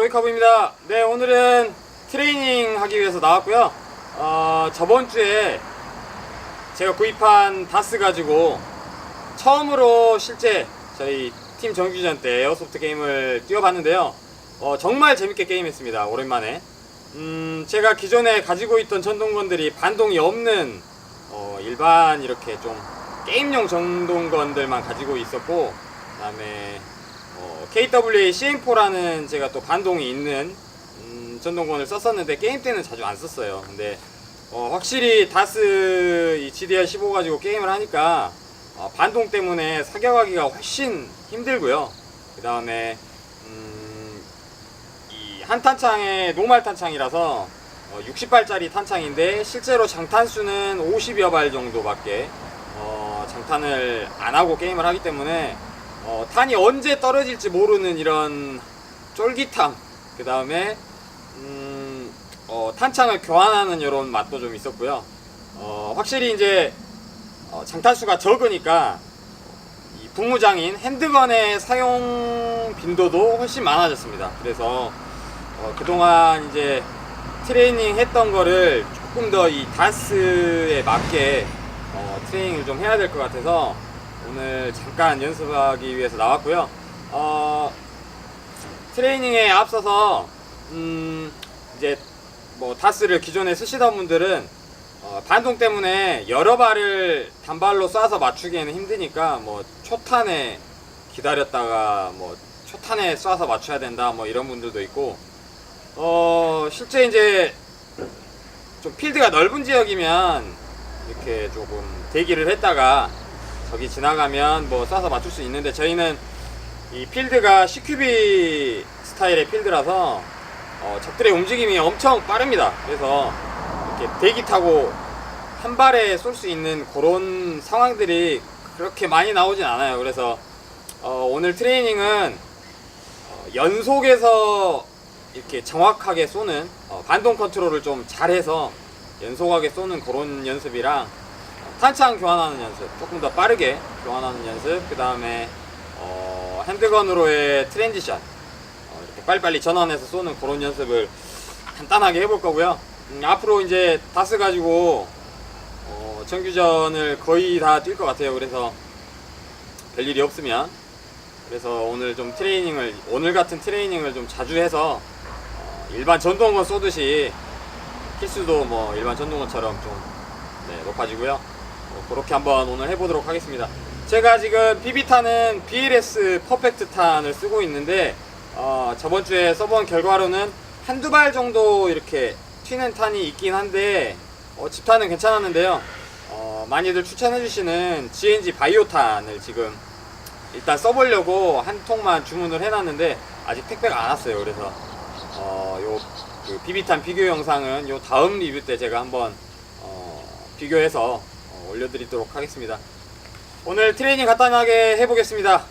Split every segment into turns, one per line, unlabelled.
로이카브입니다. 네 오늘은 트레이닝 하기 위해서 나왔고요. 어, 저번 주에 제가 구입한 다스 가지고 처음으로 실제 저희 팀 정규전 때 에어소프트 게임을 뛰어봤는데요. 어, 정말 재밌게 게임했습니다 오랜만에. 음, 제가 기존에 가지고 있던 전동건들이 반동이 없는 어, 일반 이렇게 좀 게임용 전동건들만 가지고 있었고 그 다음에 어, KWA CM4라는 제가 또 반동이 있는 음, 전동건을 썼었는데 게임 때는 자주 안 썼어요. 근데 어, 확실히 다스 이 GDR 15 가지고 게임을 하니까 어, 반동 때문에 사격하기가 훨씬 힘들고요. 그 다음에 음, 이 한탄창의 노말 탄창이라서 어, 60발짜리 탄창인데 실제로 장탄수는 50여 발 정도밖에 어, 장탄을 안 하고 게임을 하기 때문에 어, 탄이 언제 떨어질지 모르는 이런 쫄깃함. 그 다음에 음, 어, 탄창을 교환하는 이런 맛도 좀 있었고요. 어, 확실히 이제 어, 장탄수가 적으니까 이 분무장인 핸드건의 사용 빈도도 훨씬 많아졌습니다. 그래서 어, 그동안 이제 트레이닝 했던 거를 조금 더 이 다스에 맞게 어, 트레이닝을 좀 해야 될 것 같아서 오늘 잠깐 연습하기 위해서 나왔고요. 어, 트레이닝에 앞서서 음, 이제 뭐 다스를 기존에 쓰시던 분들은 어, 반동 때문에 여러 발을 단발로 쏴서 맞추기에는 힘드니까 뭐 초탄에 기다렸다가 뭐 초탄에 쏴서 맞춰야 된다 뭐 이런 분들도 있고 어 실제 이제 좀 필드가 넓은 지역이면 이렇게 조금 대기를 했다가 저기 지나가면 뭐 쏴서 맞출 수 있는데 저희는 이 필드가 CQB 스타일의 필드라서 어, 적들의 움직임이 엄청 빠릅니다. 그래서 이렇게 대기 타고 한 발에 쏠 수 있는 그런 상황들이 그렇게 많이 나오진 않아요. 그래서 어, 오늘 트레이닝은 어, 연속에서 이렇게 정확하게 쏘는 어, 반동 컨트롤을 좀 잘해서 연속하게 쏘는 그런 연습이랑 어, 탄창 교환하는 연습 조금 더 빠르게 교환하는 연습 그 다음에 어, 핸드건으로의 트랜지션 어, 이렇게 빨리빨리 전환해서 쏘는 그런 연습을 간단하게 해볼 거고요. 음, 앞으로 이제 다스 가지고 어, 정규전을 거의 다 뛸 것 같아요. 그래서 별 일이 없으면. 그래서 오늘 좀 트레이닝을 오늘 같은 트레이닝을 좀 자주 해서 어, 일반 전동건 쏘듯이 킬수도 뭐 일반 전동건처럼 좀 네, 높아지고요. 어, 그렇게 한번 오늘 해보도록 하겠습니다. 제가 지금 비비탄은 BLS 퍼펙트 탄을 쓰고 있는데 어, 저번 주에 써본 결과로는 한두 발 정도 이렇게 튀는 탄이 있긴 한데 어, 집탄은 괜찮았는데요. 어, 많이들 추천해주시는 GNG 바이오탄을 지금 일단 써보려고 한 통만 주문을 해놨는데 아직 택배가 안 왔어요. 그래서 어, 요 그 비비탄 비교 영상은 요 다음 리뷰 때 제가 한번 어, 비교해서 어, 올려드리도록 하겠습니다. 오늘 트레이닝 간단하게 해보겠습니다.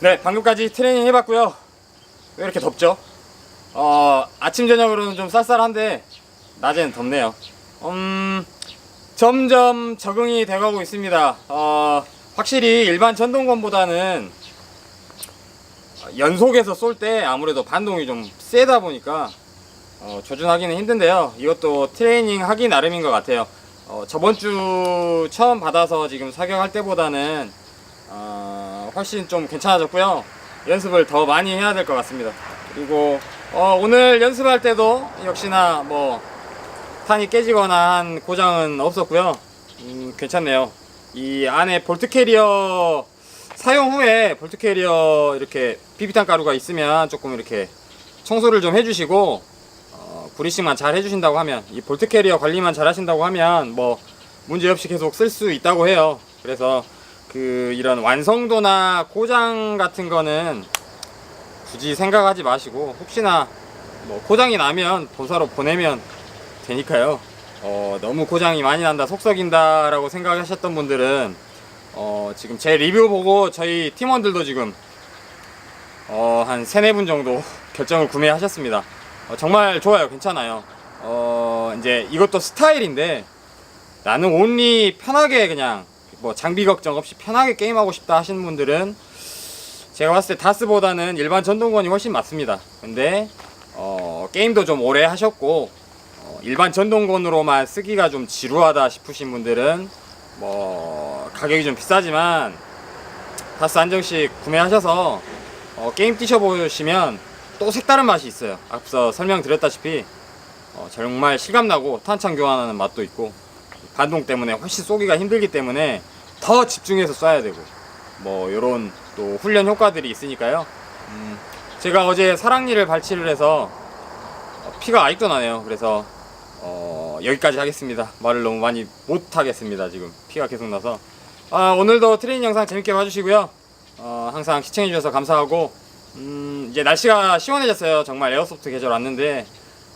네, 방금까지 트레이닝 해봤고요. 왜 이렇게 덥죠? 어, 아침 저녁으로는 좀 쌀쌀한데 낮에는 덥네요. 음, 점점 적응이 돼가고 있습니다. 어, 확실히 일반 전동건보다는 연속해서 쏠 때 아무래도 반동이 좀 세다 보니까 어, 조준하기는 힘든데요. 이것도 트레이닝 하기 나름인 것 같아요. 어, 저번 주 처음 받아서 지금 사격할 때보다는 어, 훨씬 좀 괜찮아졌고요. 연습을 더 많이 해야 될 것 같습니다. 그리고 어, 오늘 연습할 때도 역시나 뭐 탄이 깨지거나 한 고장은 없었고요. 음, 괜찮네요. 이 안에 볼트 캐리어 사용 후에 볼트 캐리어 이렇게 비비탄 가루가 있으면 조금 이렇게 청소를 좀 해주시고 어, 브리싱만 잘 해주신다고 하면 이 볼트 캐리어 관리만 잘 하신다고 하면 뭐 문제 없이 계속 쓸 수 있다고 해요. 그래서 그 이런 완성도나 고장 같은 거는 굳이 생각하지 마시고 혹시나 뭐 고장이 나면 본사로 보내면 되니까요. 어, 너무 고장이 많이 난다, 속썩인다 라고 생각하셨던 분들은 어, 지금 제 리뷰 보고 저희 팀원들도 지금 어, 한 세네 분 정도 결정을 구매하셨습니다. 어, 정말 좋아요, 괜찮아요. 어, 이제 이것도 스타일인데 나는 온리 편하게 그냥 뭐 장비 걱정 없이 편하게 게임하고 싶다 하시는 분들은 제가 봤을 때 다스보다는 일반 전동건이 훨씬 맞습니다. 근데 어, 게임도 좀 오래 하셨고 어, 일반 전동건으로만 쓰기가 좀 지루하다 싶으신 분들은 뭐 가격이 좀 비싸지만 다스 한 정씩 구매하셔서 어, 게임 뛰셔보시면 또 색다른 맛이 있어요. 앞서 설명드렸다시피 어, 정말 실감나고 탄창 교환하는 맛도 있고 반동 때문에 훨씬 쏘기가 힘들기 때문에 더 집중해서 쏴야 되고 뭐 요런 또 훈련 효과들이 있으니까요. 음, 제가 어제 사랑니를 발치를 해서 어, 피가 아직도 나네요. 그래서 어, 여기까지 하겠습니다. 말을 너무 많이 못 하겠습니다. 지금 피가 계속 나서 아, 오늘도 트레이닝 영상 재밌게 봐주시고요. 어, 항상 시청해주셔서 감사하고 음, 이제 날씨가 시원해졌어요. 정말 에어소프트 계절 왔는데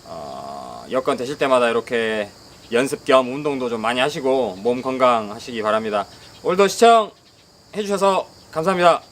어, 여건 되실 때마다 이렇게 연습 겸 운동도 좀 많이 하시고 몸 건강하시기 바랍니다. 오늘도 시청해주셔서 감사합니다.